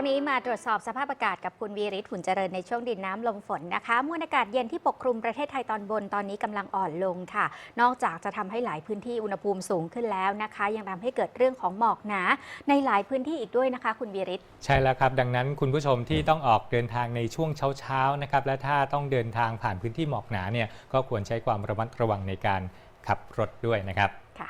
ช่วงนี้มาตรวจสอบสภาพอากาศกับคุณวีริศหุ่นเจริญในช่วงดินน้ำลมฝนนะคะมวลอากาศเย็นที่ปกคลุมประเทศไทยตอนบนตอนนี้กำลังอ่อนลงค่ะ นอกจากจะทำให้หลายพื้นที่อุณหภูมิสูงขึ้นแล้วนะคะ ยังทำให้เกิดเรื่องของหมอกหนาในหลายพื้นที่อีกด้วยนะคะ คุณวีริศใช่แล้วครับ ดังนั้นคุณผู้ชมที่ต้องออกเดินทางในช่วงเช้าๆนะครับและถ้าต้องเดินทางผ่านพื้นที่หมอกหนาเนี่ยก็ควรใช้ความระมัดระวังในการขับรถด้วยนะครับค่ะ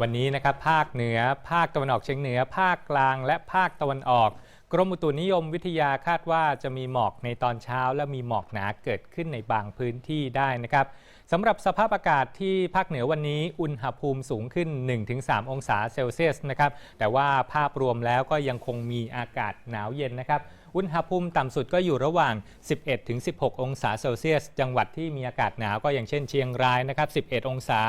วันนี้นะครับภาคเหนือ ภาคตะวันออกเฉียงเหนือ ภาคกลาง และภาคตะวันออก กรมอุตุนิยมวิทยาคาดว่าจะมีหมอกในตอนเช้า และมีหมอกหนาเกิดขึ้นในบางพื้นที่ได้นะครับสำหรับสภาพอากาศที่ภาคเหนือวันนี้อุณหภูมิสูงขึ้น 1-3 องศาเซลเซียสนะครับแต่ว่าภาพรวมแล้วก็ยังคงมีอากาศหนาวเย็นนะครับ อุณหภูมิต่ำสุดก็อยู่ระหว่าง 11-16 องศาเซลเซียส จังหวัดที่มีอากาศหนาวก็อย่างเช่นเชียงรายนะครับ 11 องศา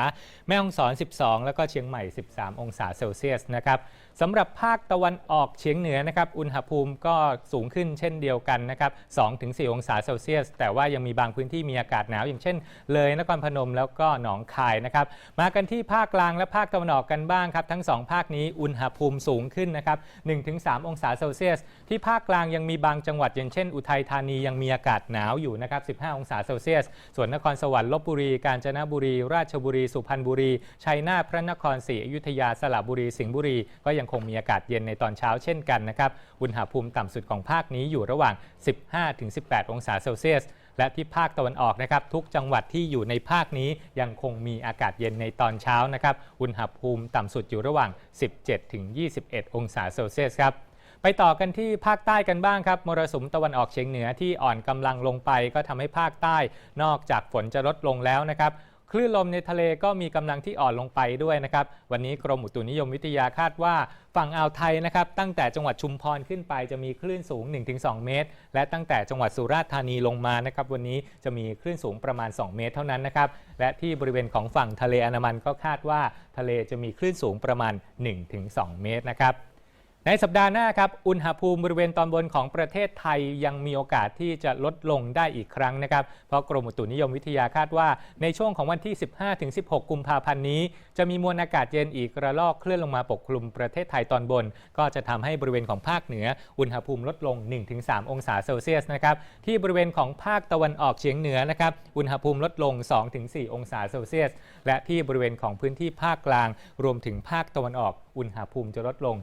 แม่ฮ่องสอน 12 แล้วก็เชียงใหม่ 13 องศาเซลเซียสนะครับสำหรับภาคตะวันออกเฉียงเหนือนะครับอุณหภูมิก็สูงขึ้นเช่นเดียวกันนะครับ 2-4 องศาเซลเซียส แต่ว่ายังมีบางพื้นที่มีอากาศหนาว อย่างเช่น เลยนครพนมแล้วก็หนองคายนะครับมากันที่ภาคกลางและภาคตะวันออกกันบ้างครับทั้งสองภาคนี้อุณหภูมิสูงขึ้นนะครับ 1-3 องศาเซลเซียส ที่ภาคกลางยังมีบางจังหวัดอย่างเช่น อุทัยธานียังมีอากาศหนาวอยู่นะครับ 15 องศาเซลเซียส ส่วนนครสวรรค์ลบบุรี กาญจนบุรี ราชบุรี สุพรรณบุรี ชัยนาท พระนครศรีอยุธยา สระบุรี สิงห์บุรี ก็ยังคงมีอากาศเย็นในตอนเช้าเช่นกันนะครับ อุณหภูมิต่ำสุดของภาคนี้อยู่ระหว่าง 15-18 องศาเซลเซียสและที่ภาคตะวันออกนะครับ ทุกจังหวัดที่อยู่ในภาคนี้ยังคงมีอากาศเย็นในตอนเช้านะครับ อุณหภูมิต่ำสุดอยู่ระหว่าง 17-21 องศาเซลเซียสครับ ไปต่อกันที่ภาคใต้กันบ้างครับมรสุมตะวันออกเฉียงเหนือที่อ่อนกำลังลงไป ก็ทำให้ภาคใต้ นอกจากฝนจะลดลงแล้วนะครับคลื่นลมในทะเลก็มีกำลังที่อ่อนลงไปด้วยนะครับ วันนี้กรมอุตุนิยมวิทยาคาดว่าฝั่งอ่าวไทยนะครับ ตั้งแต่จังหวัดชุมพรขึ้นไปจะมีคลื่นสูง 1-2 เมตร และตั้งแต่จังหวัดสุราษฎร์ธานีลงมานะครับ วันนี้จะมีคลื่นสูงประมาณ 2 เมตรเท่านั้นนะครับ และที่บริเวณของฝั่งทะเลอันดามันก็คาดว่าทะเลจะมีคลื่นสูงประมาณ 1-2 เมตรนะครับ ในสัปดาห์หน้าครับ อุณหภูมิบริเวณตอนบนของประเทศไทยยังมีโอกาสที่จะลดลงได้อีกครั้งนะครับ เพราะกรมอุตุนิยมวิทยาคาดว่า ในช่วงของวันที่ 15-16 กุมภาพันธ์นี้ จะมีมวลอากาศเย็นอีกระลอกเคลื่อนลงมาปกคลุมประเทศไทยตอนบน ก็จะทำให้บริเวณของภาคเหนือ อุณหภูมิลดลง 1-3 องศาเซลเซียสนะครับ ที่บริเวณของภาคตะวันออกเฉียงเหนือนะครับ อุณหภูมิลดลง 2-4 องศาเซลเซียส และที่บริเวณของพื้นที่ภาคกลาง รวมถึงภาคตะวันออก อุณหภูมิจะลดลง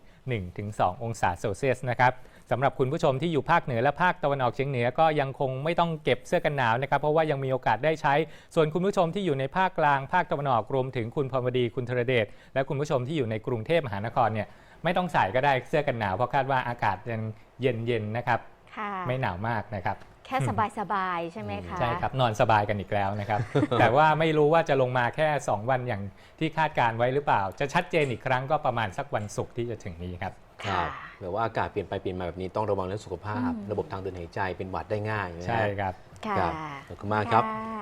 1-2 องศาเซลเซียสนะครับสำหรับคุณผู้ชมที่อยู่ภาคเหนือและภาคตะวันออกเฉียงเหนือก็ยังคงไม่ต้องเก็บเสื้อกันหนาวนะครับ เพราะว่ายังมีโอกาสได้ใช้ ส่วนคุณผู้ชมที่อยู่ในภาคกลางภาคตะวันออกรวมถึงคุณพรหมดีคุณธรเดชและคุณผู้ชมที่อยู่ในกรุงเทพมหานครเนี่ยไม่ต้องใส่ก็ได้เสื้อกันหนาวเพราะคาดว่าอากาศยังเย็นๆนะครับ ค่ะ ไม่หนาวมากนะครับ แค่สบายๆใช่ไหมคะ ใช่ครับ นอนสบายกันอีกแล้วนะครับ แต่ว่าไม่รู้ว่าจะลงมาแค่ 2 วันอย่างที่คาดการไว้หรือเปล่า จะชัดเจนอีกครั้งก็ประมาณสักวันศุกร์ที่จะถึงนี้ครับครัค่ะบแบบว่าอากาศเปลี่ยนไปเปลี่ยนมาแบบนี้ต้องระวังเรื่องสุขภาพอืมระบบทางเดินหายใจเป็นหวัดได้ง่ายนะฮะใช่ครับค่ะครับขอบคุณมากครับค่ะ